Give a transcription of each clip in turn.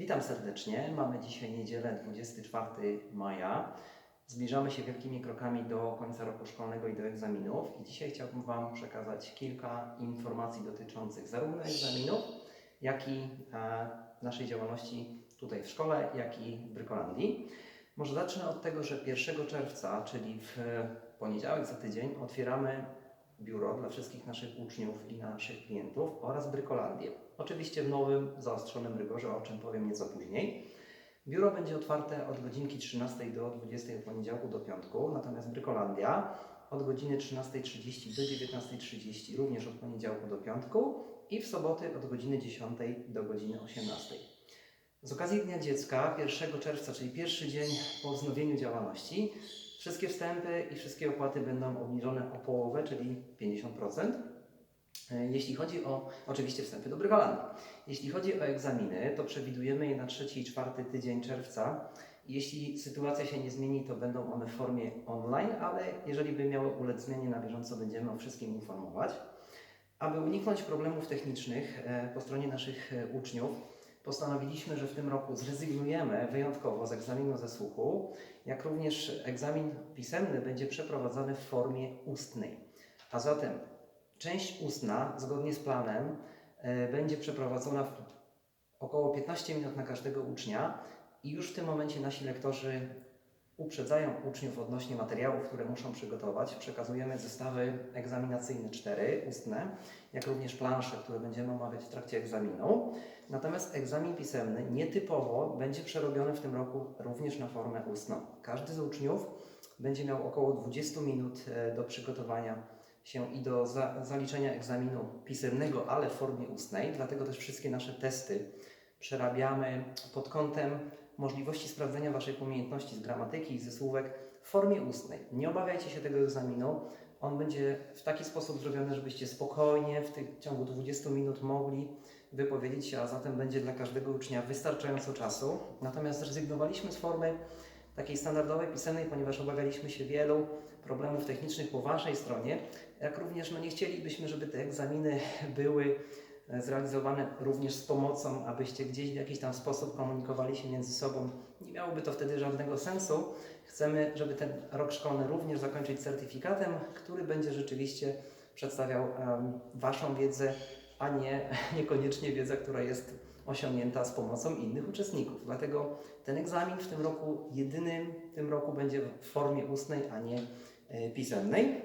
Witam serdecznie. Mamy dzisiaj niedzielę 24 maja. Zbliżamy się wielkimi krokami do końca roku szkolnego i do egzaminów. I dzisiaj chciałbym Wam przekazać kilka informacji dotyczących zarówno egzaminów, jak i e, naszej działalności tutaj w szkole, jak i w Brykolandii. Może zacznę od tego, że 1 czerwca, czyli w poniedziałek za tydzień, otwieramy biuro dla wszystkich naszych uczniów i naszych klientów oraz Brykolandię. Oczywiście w nowym, zaostrzonym rygorze, o czym powiem nieco później. Biuro będzie otwarte od godzinki 13 do 20 od poniedziałku do piątku, natomiast Brykolandia od godziny 13.30 do 19.30 również od poniedziałku do piątku i w soboty od godziny 10 do godziny 18. Z okazji Dnia Dziecka 1 czerwca, czyli pierwszy dzień po wznowieniu działalności, wszystkie wstępy i wszystkie opłaty będą obniżone o połowę, czyli 50%. E, Jeśli chodzi o oczywiście wstępy do Brykolandii. Jeśli chodzi o egzaminy, to przewidujemy je na trzeci i czwarty tydzień czerwca. Jeśli sytuacja się nie zmieni, to będą one w formie online, ale jeżeli by miały ulec zmianie na bieżąco, będziemy o wszystkim informować. Aby uniknąć problemów technicznych e, po stronie naszych e, uczniów, postanowiliśmy, że w tym roku zrezygnujemy wyjątkowo z egzaminu ze słuchu, jak również egzamin pisemny będzie przeprowadzany w formie ustnej. A zatem część ustna, zgodnie z planem, e, będzie przeprowadzona w około 15 minut na każdego ucznia i już w tym momencie nasi lektorzy uprzedzają uczniów odnośnie materiałów, które muszą przygotować. Przekazujemy zestawy egzaminacyjne 4, ustne, jak również plansze, które będziemy omawiać w trakcie egzaminu. Natomiast egzamin pisemny nietypowo będzie przerobiony w tym roku również na formę ustną. Każdy z uczniów będzie miał około 20 minut e, do przygotowania się i do za, zaliczenia egzaminu pisemnego, ale w formie ustnej. Dlatego też wszystkie nasze testy przerabiamy pod kątem możliwości sprawdzenia Waszych umiejętności z gramatyki i ze słówek w formie ustnej. Nie obawiajcie się tego egzaminu. On będzie w taki sposób zrobiony, żebyście spokojnie w tych, ciągu 20 minut mogli wypowiedzieć się, a zatem będzie dla każdego ucznia wystarczająco czasu. Natomiast zrezygnowaliśmy z formy takiej standardowej, pisemnej, ponieważ obawialiśmy się wielu problemów technicznych po Waszej stronie, jak również no, nie chcielibyśmy, żeby te egzaminy były zrealizowane również z pomocą, abyście gdzieś w jakiś tam sposób komunikowali się między sobą. Nie miałoby to wtedy żadnego sensu. Chcemy, żeby ten rok szkolny również zakończyć certyfikatem, który będzie rzeczywiście przedstawiał em, Waszą wiedzę, a nie niekoniecznie wiedzę, która jest osiągnięta z pomocą innych uczestników. Dlatego ten egzamin w tym roku, jedynym w tym roku będzie w formie ustnej, a nie e, pisemnej.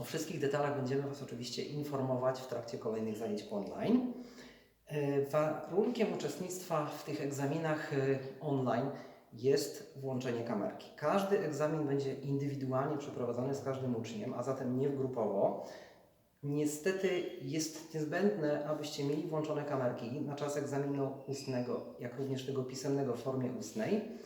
O wszystkich detalach będziemy Was oczywiście informować w trakcie kolejnych zajęć online. E, Warunkiem uczestnictwa w tych egzaminach e, online jest włączenie kamerki. Każdy egzamin będzie indywidualnie przeprowadzany z każdym uczniem, a zatem nie grupowo. Niestety jest niezbędne, abyście mieli włączone kamerki na czas egzaminu ustnego, jak również tego pisemnego w formie ustnej.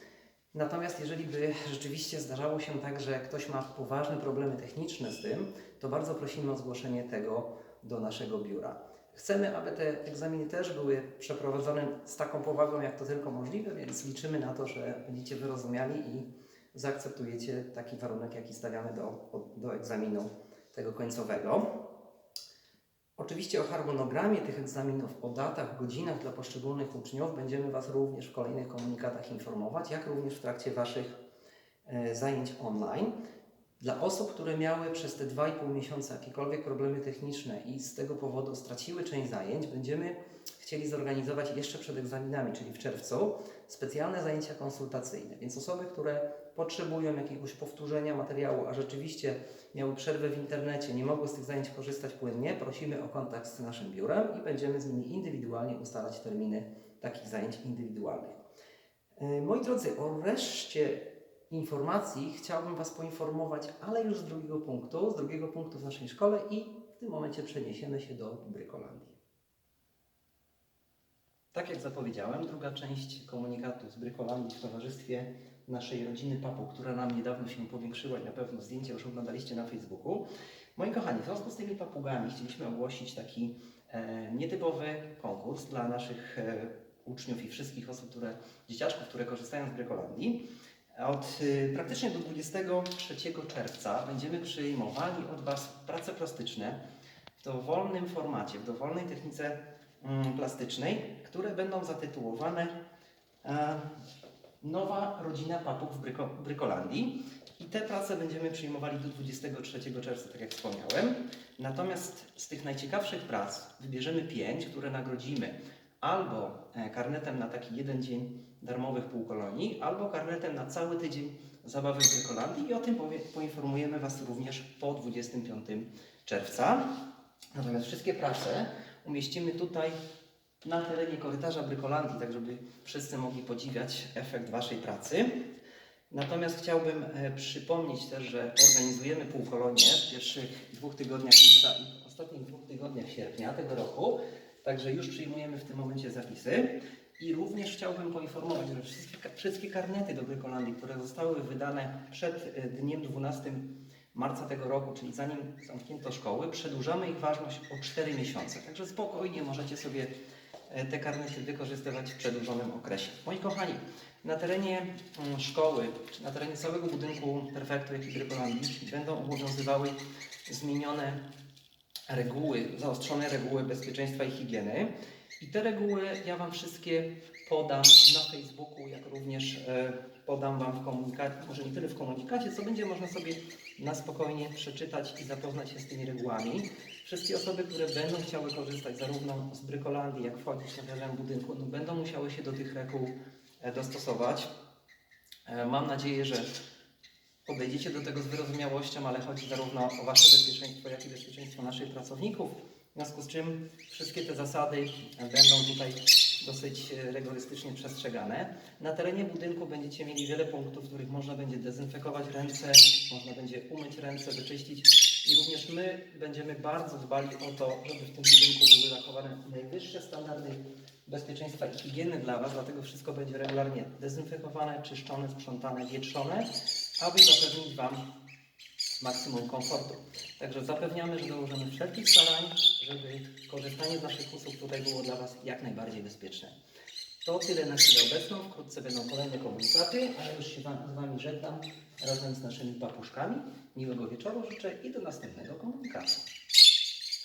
Natomiast jeżeli by rzeczywiście zdarzało się tak, że ktoś ma poważne problemy techniczne z tym, to bardzo prosimy o zgłoszenie tego do naszego biura. Chcemy, aby te egzaminy też były przeprowadzone z taką powagą, jak to tylko możliwe, więc liczymy na to, że będziecie wyrozumiali i zaakceptujecie taki warunek, jaki stawiamy do, do egzaminu tego końcowego. Oczywiście o harmonogramie tych egzaminów, o datach, godzinach dla poszczególnych uczniów będziemy Was również w kolejnych komunikatach informować, jak również w trakcie Waszych e, zajęć online. Dla osób, które miały przez te 2,5 miesiąca jakiekolwiek problemy techniczne i z tego powodu straciły część zajęć, będziemy chcieli zorganizować jeszcze przed egzaminami, czyli w czerwcu, specjalne zajęcia konsultacyjne. Więc osoby, które potrzebują jakiegoś powtórzenia materiału, a rzeczywiście miały przerwę w internecie, nie mogły z tych zajęć korzystać płynnie, prosimy o kontakt z naszym biurem i będziemy z nimi indywidualnie ustalać terminy takich zajęć indywidualnych. E, Moi drodzy, o reszcie informacji chciałbym Was poinformować, ale już z drugiego punktu, z drugiego punktu w naszej szkole i w tym momencie przeniesiemy się do Brykolandii. Tak jak zapowiedziałem, druga część komunikatu z Brykolandii w towarzystwie naszej rodziny Papu, która nam niedawno się powiększyła i na pewno zdjęcia już oglądaliście na Facebooku. Moi kochani, w związku z tymi papugami chcieliśmy ogłosić taki e, nietypowy konkurs dla naszych e, uczniów i wszystkich osób, które, dzieciaczków, które korzystają z Brykolandii. Od y, praktycznie do 23 czerwca będziemy przyjmowali od Was prace plastyczne w dowolnym formacie, w dowolnej technice mm, plastycznej, które będą zatytułowane e, nowa rodzina papug w Bryko, Brykolandii. I te prace będziemy przyjmowali do 23 czerwca, tak jak wspomniałem. Natomiast z tych najciekawszych prac wybierzemy pięć, które nagrodzimy albo e, karnetem na taki jeden dzień darmowych półkolonii, albo karnetem na cały tydzień zabawy w Brykolandii i o tym poinformujemy Was również po 25 czerwca. Natomiast wszystkie prace umieścimy tutaj na terenie korytarza Brykolandii, tak żeby wszyscy mogli podziwiać efekt Waszej pracy. Natomiast chciałbym e, przypomnieć też, że organizujemy półkolonie w pierwszych dwóch tygodniach lipca i ostatnich dwóch tygodniach sierpnia tego roku. Także już przyjmujemy w tym momencie zapisy. I również chciałbym poinformować, że wszystkie, wszystkie karnety do Brykolandii, które zostały wydane przed e, dniem 12 marca tego roku, czyli zanim zamknięto szkoły, przedłużamy ich ważność o 4 miesiące. Także spokojnie możecie sobie e, te karnety wykorzystywać w przedłużonym okresie. Moi kochani, na terenie mm, szkoły, czy na terenie całego budynku Perfektu Ekipy Brykolandii będą obowiązywały zmienione reguły, zaostrzone reguły bezpieczeństwa i higieny. I te reguły ja Wam wszystkie podam na Facebooku, jak również e, podam Wam w komunikacie, może nie tyle w komunikacie, co będzie można sobie na spokojnie przeczytać i zapoznać się z tymi regułami. Wszystkie osoby, które będą chciały korzystać zarówno z Brykolandii, jak wchodzić na teren budynku, no będą musiały się do tych reguł e, dostosować. E, Mam nadzieję, że podejdziecie do tego z wyrozumiałością, ale chodzi zarówno o Wasze bezpieczeństwo, jak i bezpieczeństwo naszych pracowników. W związku z czym wszystkie te zasady będą tutaj dosyć e, rygorystycznie przestrzegane. Na terenie budynku będziecie mieli wiele punktów, w których można będzie dezynfekować ręce, można będzie umyć ręce, wyczyścić i również my będziemy bardzo dbali o to, żeby w tym budynku były zachowane najwyższe standardy bezpieczeństwa i higieny dla Was, dlatego wszystko będzie regularnie dezynfekowane, czyszczone, sprzątane, wietrzone, aby zapewnić Wam maksimum komfortu. Także zapewniamy, że dołożymy wszelkich starań, żeby korzystanie z naszych usług tutaj było dla Was jak najbardziej bezpieczne. To tyle na chwilę obecną. Wkrótce będą kolejne komunikaty, ale już się wam, z Wami żegnam razem z naszymi papuszkami. Miłego wieczoru życzę i do następnego komunikatu.